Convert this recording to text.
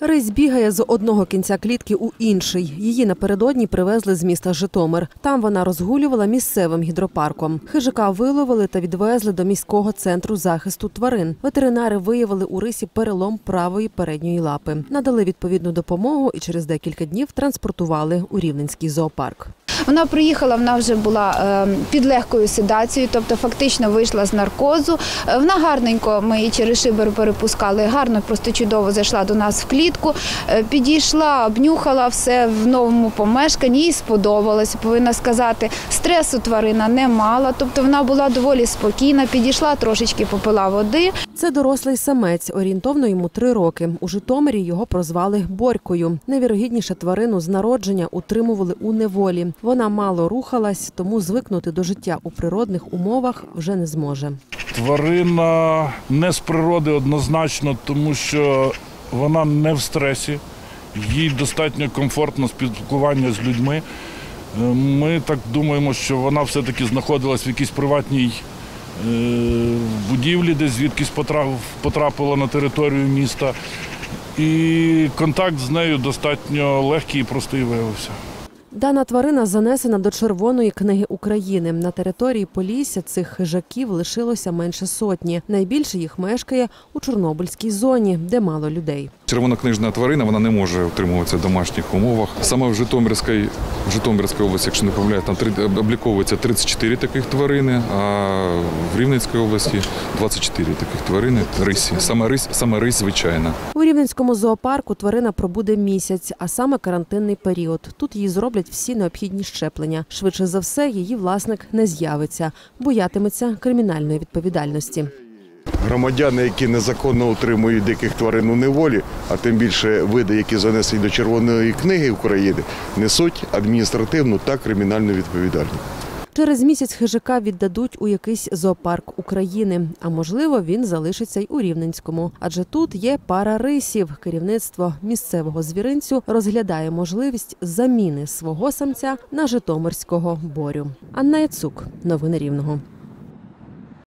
Рись бігає з одного кінця клітки у інший. Її напередодні привезли з міста Житомир. Там вона розгулювала місцевим гідропарком. Хижака виловили та відвезли до міського центру захисту тварин. Ветеринари виявили у рисі перелом правої передньої лапи, надали відповідну допомогу і через декілька днів транспортували у Рівненський зоопарк. Вона приїхала, вона вже була е, під легкою седацією, тобто фактично вийшла з наркозу. Е, Вона гарненько, ми її через шибер перепускали, гарно, просто чудово зайшла до нас в клітку, е, підійшла, обнюхала все в новому помешканні, їй сподобалось, повинна сказати. Стресу тварина не мала, тобто вона була доволі спокійна, підійшла, трошечки попила води. Це дорослий самець, орієнтовно йому три роки. У Житомирі його прозвали Борькою. Найвірогідніше тварину з народження утримували у неволі. Вона мало рухалась, тому звикнути до життя у природних умовах вже не зможе. Тварина не з природи однозначно, тому що вона не в стресі, їй достатньо комфортно спілкування з людьми. Е, Ми так думаємо, що вона все-таки знаходилась в якійсь приватній е, будівлі, десь звідкись потрапила на територію міста. І контакт з нею достатньо легкий і простий виявився. Дана тварина занесена до Червоної книги України. На території Полісся цих хижаків лишилося менше сотні. Найбільше їх мешкає у Чорнобильській зоні, де мало людей. Червонокнижна тварина вона не може утримуватися в домашніх умовах. Саме в Житомирській, в Житомирській області, якщо не помиляю, там обліковується 34 таких тварини, а в Рівненській області 24 таких тварини рисі. Саме рись, саме рись звичайна. У Рівненському зоопарку тварина пробуде місяць, а саме карантинний період. Тут їй зроблять всі необхідні щеплення. Швидше за все, її власник не з'явиться, боятиметься кримінальної відповідальності. Громадяни, які незаконно утримують диких тварин у неволі, а тим більше види, які занесені до Червоної книги України, несуть адміністративну та кримінальну відповідальність. Через місяць хижака віддадуть у якийсь зоопарк України. А можливо, він залишиться й у Рівненському. Адже тут є пара рисів. Керівництво місцевого звіринцю розглядає можливість заміни свого самця на житомирського борю. Анна Яцук, новини Рівного.